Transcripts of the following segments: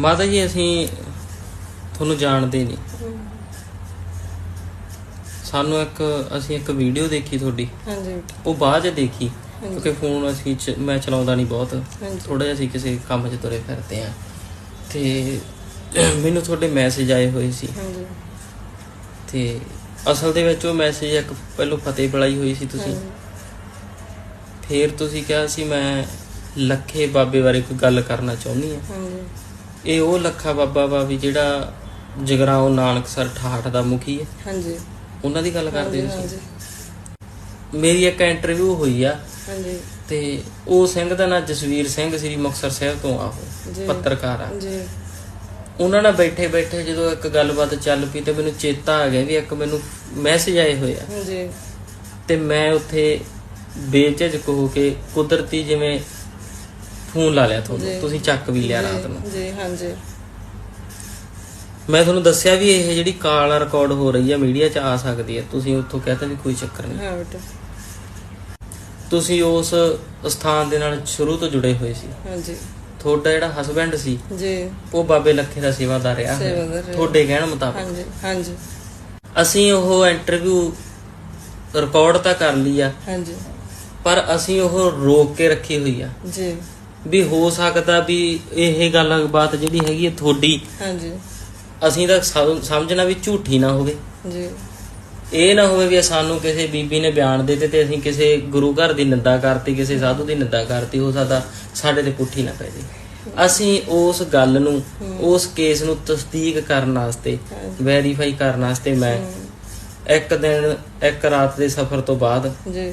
ਮਾਤਾ ਜੀ ਅਸੀਂ ਤੁਹਾਨੂੰ ਜਾਣਦੇ ਨਹੀਂ। ਸਾਨੂੰ ਇੱਕ ਅਸੀਂ ਇੱਕ ਵੀਡੀਓ ਦੇਖੀ ਤੁਹਾਡੀ। ਹਾਂਜੀ। ਉਹ ਬਾਅਦ ਚ ਦੇਖੀ ਕਿਉਂਕਿ ਫੋਨ ਅਸੀਂ ਮੈਂ ਚਲਾਉਂਦਾ ਨਹੀਂ ਬਹੁਤ। ਥੋੜਾ ਜਿਹਾ ਅਸੀਂ ਕਿਸੇ ਕੰਮ 'ਚ ਤੁਰੇ ਫਿਰਦੇ ਆ ਤੇ ਮੈਨੂੰ ਤੁਹਾਡੇ ਮੈਸੇਜ ਆਏ ਹੋਏ ਸੀ। ਹਾਂਜੀ। ਤੇ ਅਸਲ ਦੇ ਵਿੱਚ ਉਹ ਮੈਸੇਜ ਇੱਕ ਪਹਿਲੋਂ ਫਤਿਹ ਬੁਲਾਈ ਹੋਈ ਸੀ ਤੁਸੀਂ। ਫਿਰ ਤੁਸੀਂ ਕਿਹਾ ਸੀ ਮੈਂ ਲੱਖੇ ਬਾਬੇ ਬਾਰੇ ਕੋਈ ਗੱਲ ਕਰਨਾ ਚਾਹੁੰਦੀ ਆ ਹਾਂਜੀ। ਇਹ ਉਹ ਲੱਖਾ ਬਾਬਾ ਵਾ ਵੀ ਜਿਹੜਾ ਜਗਰਾਉਂ ਨਾਨਕਸਰ ਠਾਠ ਦਾ ਮੁਖੀ ਹੈ। ਹਾਂਜੀ। ਉਹਨਾਂ ਦੀ ਗੱਲ ਕਰਦੇ ਤੁਸੀਂ? ਮੇਰੀ ਇੱਕ ਇੰਟਰਵਿਊ ਹੋਈ ਆ। ਹਾਂਜੀ। ਤੇ ਉਹ ਸਿੰਘ ਦਾ ਨਾਂ ਜਸਵੀਰ ਸਿੰਘ ਸ੍ਰੀ ਮੁਕਤਸਰ ਸਾਹਿਬ ਤੋਂ ਆ ਜੀ। ਉਹ ਪੱਤਰਕਾਰ ਆ। ਜੀ। ਉਹਨਾਂ ਨਾਲ ਬੈਠੇ ਬੈਠੇ ਜਦੋਂ ਇੱਕ ਗੱਲਬਾਤ ਚੱਲ ਪਈ ਤੇ ਮੈਨੂੰ ਚੇਤਾ ਆ ਗਿਆ ਵੀ ਇੱਕ ਮੈਨੂੰ ਮੈਸੇਜ ਆਏ ਹੋਏ ਆ। ਹਾਂਜੀ ਤੇ ਮੈਂ ਉੱਥੇ ਬੇਝਿਜਕ ਹੋ ਕੇ ਕੁਦਰਤੀ ਜਿਵੇਂ ਫੋਨ ਲਾ ਲਿਆ ਤੁਹਾਨੂੰ। ਜੀ। ਤੁਸੀਂ ਚੱਕ ਵੀ ਲਿਆ ਰਾਤ ਨੂੰ। ਜੀ ਹਾਂਜੀ। ਮੈਂ ਤੁਹਾਨੂੰ ਦੱਸਿਆ ਵੀ ਇਹ ਜਿਹੜੀ ਕਾਲ ਰਿਕਾਰਡ ਹੋ ਰਹੀ ਹੈ ਮੀਡੀਆ 'ਚ ਆ ਸਕਦੀ ਹੈ ਤੁਸੀਂ ਉੱਥੋਂ ਕਹਤਾ ਵੀ ਕੋਈ ਚੱਕਰ ਨਹੀਂ। ਹਾਂ ਬੇਟਾ। ਤੁਸੀਂ ਉਸ ਸਥਾਨ ਦੇ ਨਾਲ ਸ਼ੁਰੂ ਤੋਂ ਜੁੜੇ ਹੋਏ ਸੀ। ਹਾਂਜੀ। ਤੁਹਾਡਾ ਜਿਹੜਾ ਹਸਬੰਡ ਸੀ ਜੀ। ਉਹ ਬਾਬੇ ਲੱਖੇ ਦਾ ਸੇਵਾਦਾਰ ਰਿਹਾ ਹੋਇਆ। ਸੇਵਾਦਾਰ ਰਿਹਾ। ਤੁਹਾਡੇ ਕਹਿਣ ਮੁਤਾਬਕ। ਹਾਂਜੀ ਹਾਂਜੀ। ਅਸੀਂ ਉਹ ਇੰਟਰਵਿਊ ਰਿਕਾਰਡ ਤਾਂ ਕਰ ਲਈ ਆ। ਹਾਂਜੀ। ਪਰ ਅਸੀਂ ਉਹ ਰੋਕ ਕੇ ਰੱਖੀ ਹੋਈ ਆ। ਜੀ। ਵੀ ਹੋ ਸਕਦਾ ਵੀ ਇਹ ਗੱਲਬਾਤ ਜਿਹੜੀ ਹੈਗੀ ਹੈ ਤੁਹਾਡੀ ਹਾਂਜੀ। ਅਸੀਂ ਤਾਂ ਸਮ- ਸਮਝਣਾ ਵੀ ਝੂਠੀ ਨਾ ਹੋਵੇ। ਜੀ। ਇਹ ਨਾ ਹੋਵੇ ਵੀ ਸਾਨੂੰ ਕਿਸੇ ਬੀਬੀ ਨੇ ਬਿਆਨ ਦੇ ਦਿੱਤੇ ਤੇ ਅਸੀਂ ਕਿਸੇ ਗੁਰੂ ਘਰ ਦੀ ਨਿੰਦਾ ਕਰਤੀ ਕਿਸੇ ਸਾਧੂ ਦੀ ਨਿੰਦਾ ਕਰਤੀ ਹੋ ਸਕਦਾ ਸਾਡੇ ਤੇ ਪੁੱਠੀ ਨਾ ਪੈ ਜੇ। ਅਸੀਂ ਉਸ ਗੱਲ ਨੂੰ ਉਸ ਕੇਸ ਨੂੰ ਤਸਦੀਕ ਕਰਨ ਵਾਸਤੇ ਵੈਰੀਫਾਈ ਕਰਨ ਵਾਸਤੇ ਮੈਂ ਇੱਕ ਦਿਨ ਇੱਕ ਰਾਤ ਦੇ ਸਫ਼ਰ ਤੋਂ ਬਾਅਦ ਜੀ।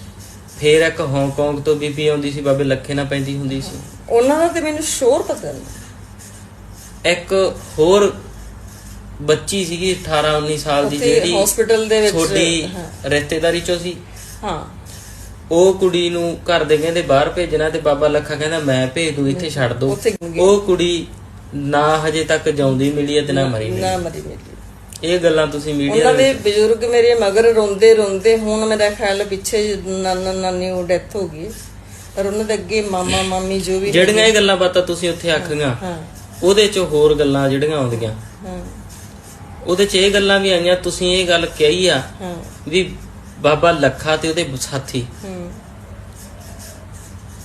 ਫੇਰ ਇੱਕ ਹਾਂਗਕਾਂਗ ਤੋਂ ਬੀਬੀ ਆਉਂਦੀ ਸੀ ਬਾਬੇ ਲੱਖੇ ਨਾਲ ਪੈਂਦੀ ਹੁੰਦੀ ਸੀ। ਉਹਨਾਂ ਦਾ ਤੇ ਮੈਨੂੰ ਸ਼ੋਰ ਪਤਾ ਨਹੀਂ ਇੱਕ ਹੋਰ ਬੱਚੀ ਸੀਗੀ 18 19 ਸਾਲ ਦੀ ਜਿਹੜੀ hospital ਦੇ ਵਿੱਚ, ਛੋਟੀ। ਰਿਸ਼ਤੇਦਾਰੀ ਚੋਂ ਸੀ। ਹਾਂ। ਉਹ ਕੁੜੀ ਨੂੰ ਘਰ ਦੇ ਕਹਿੰਦੇ ਬਾਹਰ ਭੇਜਣਾ ਤੇ ਬਾਬਾ ਲੱਖਾ ਕਹਿੰਦਾ ਮੈਂ ਭੇਜ ਦੂੰ ਇੱਥੇ ਛੱਡ ਦੋ। ਉਹ ਕੁੜੀ ਨਾ ਹਜੇ ਤੱਕ ਜਿਉਂਦੀ ਮਿਲੀ ਹੈ ਤੇ ਨਾ ਮਰੀ ਮਿਲੀ। ਨਾ ਮਰੀ ਮੇਰੀ ਇਹ ਗੱਲਾਂ ਤੁਸੀਂ ਮੀਡੀਆ ਉਹਨਾਂ ਦੇ ਬਜ਼ੁਰਗ ਮੇਰੇ ਮਗਰ ਰੋਂਦੇ ਰੋਂਦੇ ਹੁਣ ਮੇਰਾ ਖਿਆਲ ਪਿੱਛੇ ਨਾਨਾ ਨਾਨੀ ਉਹ ਡੈਥ ਹੋ ਗਈ। ਪਰ ਉਹਨਾਂ ਦੇ ਅੱਗੇ ਮਾਮਾ ਮਾਮੀ ਜੋ ਵੀ ਜਿਹੜੀਆਂ ਇਹ ਗੱਲਾਂ ਬਾਤਾਂ ਤੁਸੀਂ ਉੱਥੇ ਆਖੀਆਂ ਹਾਂ। ਉਹਦੇ ਚ ਹੋਰ ਗੱਲਾਂ ਜਿਹੜੀਆਂ ਆਉਂਦੀਆਂ। ਹਾਂ। ਉਹਦੇ ਚ ਇਹ ਗੱਲਾਂ ਵੀ ਆਈਆਂ ਤੁਸੀਂ ਇਹ ਗੱਲ ਕਹੀ ਆ ਹਾਂ। ਵੀ ਬਾਬਾ ਲੱਖਾ ਤੇ ਉਹਦੇ ਸਾਥੀ। ਹੂੰ।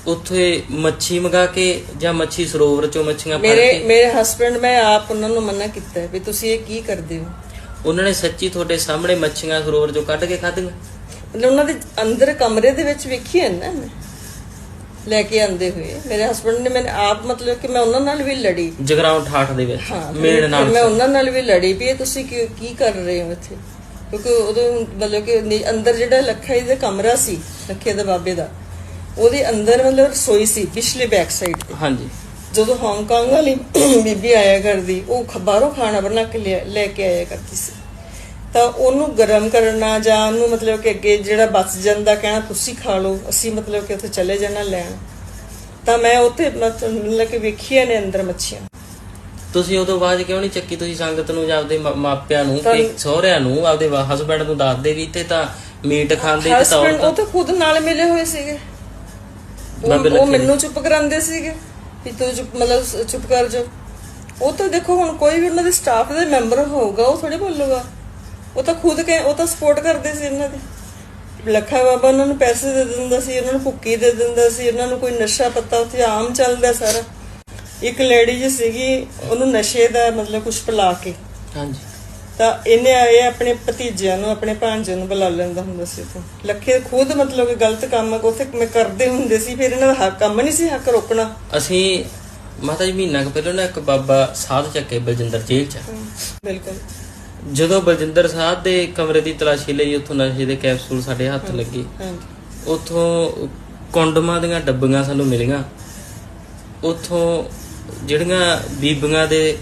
ਉੱਥੇ ਮੱਛੀ ਮੰਗਾ ਕੇ ਜਾਂ ਮੱਛੀ ਸਰੋਵਰ ਚੋਂ ਮੱਛੀਆਂ ਫੜ ਮੇਰੇ ਕੇ? ਮੇਰੇ ਹਸਬੰਡ ਮੈਂ ਆਪ ਉਹਨਾਂ ਨੂੰ ਮਨਾ ਕੀਤਾ ਹੈ ਵੀ ਤੁਸੀਂ ਇਹ ਕੀ ਕਰਦੇ ਹੋ? ਉਹਨਾਂ ਨੇ ਸੱਚੀ ਤੁਹਾਡੇ ਸਾਹਮਣੇ ਮੱਛੀਆਂ ਸਰੋਵਰ ਚੋਂ ਕੱਢ ਕੇ ਖਾਧੀਆਂ। ਮਤਲਬ ਉਹਨਾਂ ਦੇ ਅੰਦਰ ਕਮਰੇ ਦੇ ਵਿੱਚ ਵੇਖੀ ਹੈ ਨਾ ਮੈਂ। ਲੈ ਕੇ ਆਂਦੇ ਹੋਏ। ਮੇਰੇ ਹਸਬੰਡ ਨੇ ਮੈਨੂੰ ਆਪ ਮਤਲਬ ਕਿ ਮੈਂ ਉਹਨਾਂ ਨਾਲ ਵੀ ਲੜੀ। ਜਗਰਾਉਂ ਠਾਠ ਦੇ ਵਿੱਚ ਫਿਰ ਨਾਲ ਮੈਂ ਉਹਨਾਂ ਨਾਲ ਵੀ ਲੜੀ ਵੀ ਤੁਸੀਂ ਕੀ ਕੀ ਕਰ ਰਹੇ ਹੋ ਇੱਥੇ? ਕਿਉਂਕਿ ਉਦੋਂ ਮਤਲਬ ਕਿ ਅੰਦਰ ਜਿਹੜਾ ਲੱਖਾ ਦਾ ਕਮਰਾ ਸੀ ਲੱਖੇ ਦੇ ਬਾਬੇ ਦਾ ਉਹਦੇ ਅੰਦਰ ਮਤਲਬ ਰਸੋਈ ਸੀ ਪਿਛਲੇ ਬੈਕ ਸਾਈਡ ਤੇ। ਹਾਂਜੀ। ਜਦੋਂ ਹਾਂਗਕਾਂਗ ਵਾਲੀ ਬੀਬੀ ਆਇਆ ਕਰਦੀ ਉਹ ਬਾਹਰੋਂ ਖਾਣਾ ਬਣਾ ਕੇ ਲੈ ਕੇ ਆਇਆ ਕਰਦੀ ਸੀ। ਤਾਂ ਉਹਨੂੰ ਗਰਮ ਕਰਨਾ ਜਾਂ ਉਹਨੂੰ ਮਤਲਬ ਕਿ ਅੱਗੇ ਜਿਹੜਾ ਬਚ ਜਾਂਦਾ ਕਹਿਣਾ ਤੁਸੀਂ ਖਾ ਲਓ ਅਸੀਂ ਮਤਲਬ ਕਿ ਉੱਥੇ ਚਲੇ ਜਾਣਾ ਲੈਣ। ਤਾਂ ਮੈਂ ਉੱਥੇ ਮਤਲਬ ਕਿ ਵੇਖੀਆਂ ਨੇ ਅੰਦਰ ਮੱਛੀਆਂ। ਤੁਸੀਂ ਉਦੋਂ ਬਾਅਦ ਕਿਉਂ ਨਹੀਂ ਚੱਕੀ ਤੁਸੀਂ ਸੰਗਤ ਨੂੰ ਜਾਂ ਆਪਦੇ ਮਾਪਿਆਂ ਨੂੰ ਕਿ ਸਹੁਰਿਆਂ ਨੂੰ ਆਪਦੇ ਹਸਬੰਡ ਨੂੰ ਦੱਸਦੇ ਵੀ ਇੱਥੇ ਤਾਂ ਮੀਟ ਖਾਂਦੇ ਤੇ ਤਾਂ ਹਸਬੰਡ ਉਹ ਤਾਂ ਖੁਦ ਨਾਲ ਮਿਲੇ ਹੋਏ ਸੀਗੇ। ਉਹ- ਮੈਨੂੰ ਚੁੱਪ ਕਰਾਉਂਦੇ ਸੀਗੇ ਵੀ ਤੂੰ ਚੁੱਪ ਮਤਲਬ ਚੁੱਪ ਕਰ ਜਾ। ਉਹ ਤਾਂ ਦੇਖੋ ਹੁਣ ਕੋਈ ਵੀ ਉਹਨਾਂ ਦੇ ਸਟਾਫ ਦੇ ਮੈਂਬਰ ਹੋਊਗਾ ਉਹ ਥੋੜੀ ਬੋਲੂਗਾ। ਉਹ ਤਾਂ ਖੁਦ ਕਹਿ ਉਹ ਤਾਂ ਸਪੋਰਟ ਕਰਦੇ ਸੀ ਇਹਨਾਂ ਦੇ। ਲੱਖਾ ਬਾਬਾ ਉਹਨਾਂ ਨੂੰ ਪੈਸੇ ਦੇ ਦਿੰਦਾ ਸੀ ਉਹਨਾਂ ਨੂੰ ਭੁੱਕੀ ਦੇ ਦਿੰਦਾ ਸੀ ਉਹਨਾਂ ਨੂੰ ਕੋਈ ਨਸ਼ਾ ਪੱਤਾ ਉੱਥੇ ਆਮ ਚੱਲਦਾ ਸਾਰਾ। ਇੱਕ ਲੇਡੀ ਜੀ ਸੀਗੀ ਉਹਨੂੰ ਨਸ਼ੇ ਦਾ ਮਤਲਬ ਕੁਝ ਪਿਲਾ ਕੇ। ਹਾਂਜੀ। ਤਾਂ ਇਹਨੇ ਇਹ ਆਪਣੇ ਭਤੀਜਿਆਂ ਨੂੰ ਆਪਣੇ ਭਾਂਜੇ ਨੂੰ ਬੁਲਾ ਲੈਂਦਾ ਹੁੰਦਾ ਸੀ ਤੋਂ ਲੱਖੇ ਖੁਦ ਮਤਲਬ ਕਿ ਗਲਤ ਕੰਮ ਉਥੇ ਮੈਂ ਕਰਦੇ ਹੁੰਦੇ ਸੀ ਫਿਰ ਇਹਨਾਂ ਦਾ ਹੱਕ ਕੰਮ ਨਹੀਂ ਸੀ ਹੱਕ ਰੋਕਣਾ। ਅਸੀਂ ਮਾਤਾ ਜੀ ਮਹੀਨਾ ਕੁ ਪਹਿਲਾਂ ਨਾ ਇੱਕ ਬਾਬਾ ਸਾਧ ਚੱਕੇ ਬਲਜਿੰਦਰ ਜੇਲ੍ਹ ਚ। ਬਿਲਕੁਲ। ਜਦੋਂ ਬਲਜਿੰਦਰ ਸਾਧ ਦੇ ਕਮਰੇ ਦੀ ਤਲਾਸ਼ੀ ਲਈ ਉੱਥੋਂ ਨਸ਼ੇ ਦੇ ਕੈਪਸੂਲ ਸਾਡੇ ਹੱਥ ਲੱਗੇ ਉੱਥੋਂ ਕੰਡਮਾਂ ਦੀਆਂ ਡੱਬੀਆਂ ਸਾਨੂੰ ਮਿਲੀਆਂ। ਉੱਥੋਂ ਜਿਹੜੀਆਂ ਬੀਬੀਆਂ ਦੇ